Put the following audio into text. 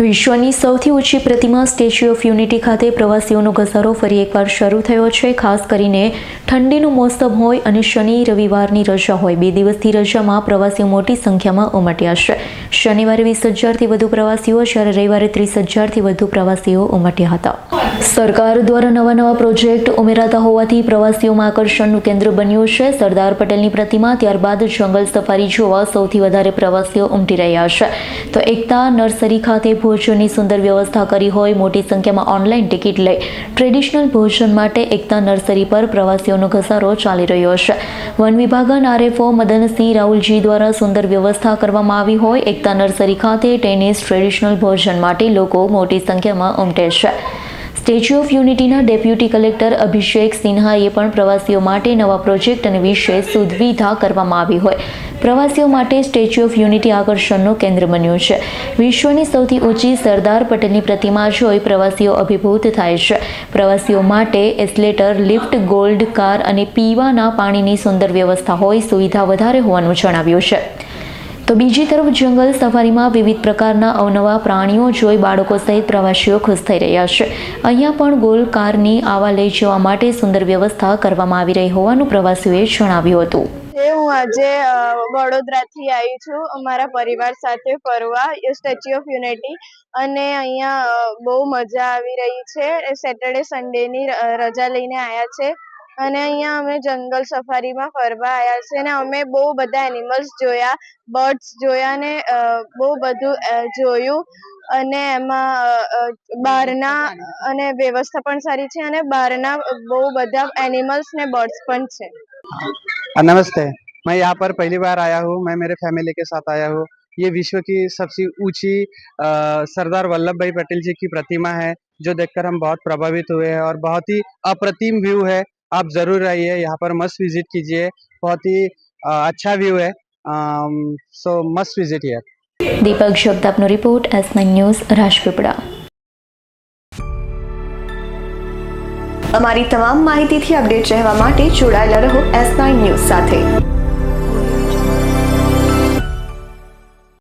વિશ્વની સૌથી ઊંચી પ્રતિમા સ્ટેચ્યુ ઓફ યુનિટી ખાતે પ્રવાસીઓનો ઘસારો ફરી એકવાર શરૂ થયો છે. ખાસ કરીને ઠંડીનું મોસમ હોય અને શનિ, રવિવારની રજા હોય, બે દિવસથી રજામાં પ્રવાસીઓ મોટી સંખ્યામાં ઉમટ્યા છે. શનિવારે વીસ હજારથી વધુ પ્રવાસીઓ, જ્યારે રવિવારે ત્રીસ હજારથી વધુ પ્રવાસીઓ ઉમટ્યા હતા. સરકાર દ્વારા નવા નવા પ્રોજેક્ટ ઉમેરાતા હોવાથી પ્રવાસીઓમાં આકર્ષણનું કેન્દ્ર બન્યું છે. સરદાર પટેલની પ્રતિમા ત્યારબાદ જંગલ સફારી જોવા સૌથી વધારે પ્રવાસીઓ ઉમટી રહ્યા છે. તો એકતા નર્સરી ખાતે ભોજનની સુંદર વ્યવસ્થા કરી હોય, મોટી સંખ્યામાં ઓનલાઈન ટિકિટ લઈ ટ્રેડિશનલ ભોજન માટે એકતા નર્સરી પર પ્રવાસીઓનો ઘસારો ચાલી રહ્યો છે. વન વિભાગન આરએફઓ મદનસિંહ રાહુલજી દ્વારા સુંદર વ્યવસ્થા કરવામાં આવી હોય. એકતા નર્સરી ખાતે ટેનિસ ટ્રેડિશનલ ભોજન માટે લોકો મોટી સંખ્યામાં ઉમટે છે. સ્ટેચ્યુ ઓફ યુનિટીના ડેપ્યુટી કલેક્ટર અભિષેક સિન્હાએ પણ પ્રવાસીઓ માટે નવા પ્રોજેક્ટ અને વિશે સુવિધા કરવામાં આવી હોય. પ્રવાસીઓ માટે સ્ટેચ્યુ ઓફ યુનિટી આકર્ષણનું કેન્દ્ર બન્યું છે. વિશ્વની સૌથી ઊંચી સરદાર પટેલની પ્રતિમા જોઈ પ્રવાસીઓ અભિભૂત થાય છે. પ્રવાસીઓ માટે એસ્લેટર, લિફ્ટ, ગોલ્ડ કાર અને પીવાના પાણીની સુંદર વ્યવસ્થા હોય સુવિધા વધારે હોવાનું જણાવ્યું છે. તો બીજી તરફ જંગલ સફારીમાં વિવિધ પ્રકારના અવનવા પ્રાણીઓ જોઈ બાળકો સહિત પ્રવાસીઓ ખુશ થઈ રહ્યા છે. અહીંયા પણ ગોલ કારની આવા લઈ જવા માટે સુંદર વ્યવસ્થા કરવામાં આવી રહી હોવાનું પ્રવાસીઓએ જણાવ્યું હતું. હું આજે વડોદરાથી આવી છું. અમારા પરિવાર સાથે ફરવા સ્ટેચ્યુ ઓફ યુનિટી અને અહીંયા બહુ મજા આવી રહી છે. સેટરડે સન્ડેની રજા લઈને આવ્યા છે. અને અહીંયા અમે જંગલ સફારીમાં ફરવા આવ્યા છે અને અમે બહુ બધા એનિમલ્સ જોયા બર્ડ્સ જોયા ને અ, બહુ બધું અ, જોયું અને એમાં અ, અ, બહારના અને વ્યવસ્થા પણ સારી છે અને બહારના બહુ બધા એનિમલ્સ ને બર્ડ્સ પણ છે हाँ, नमस्ते मैं यहाँ पर पहली बार आया हूँ मैं मेरे फैमिली के साथ आया हूँ ये विश्व की सबसे ऊंची अ, सरदार वल्लभ भाई पटेल जी की प्रतिमा है जो देखकर हम बहुत प्रभावित हुए हैं और बहुत ही अप्रतिम व्यू है आप जरूर आइए यहाँ पर मस्त विजिट कीजिए बहुत ही अ, अच्छा व्यू है so must visit here Deepak જગતાપનો report S nine news Rajpipla અમારી તમામ માહિતીથી અપડેટ રહેવા માટે જોડાયેલા રહો એસ નાઇન ન્યૂઝ સાથે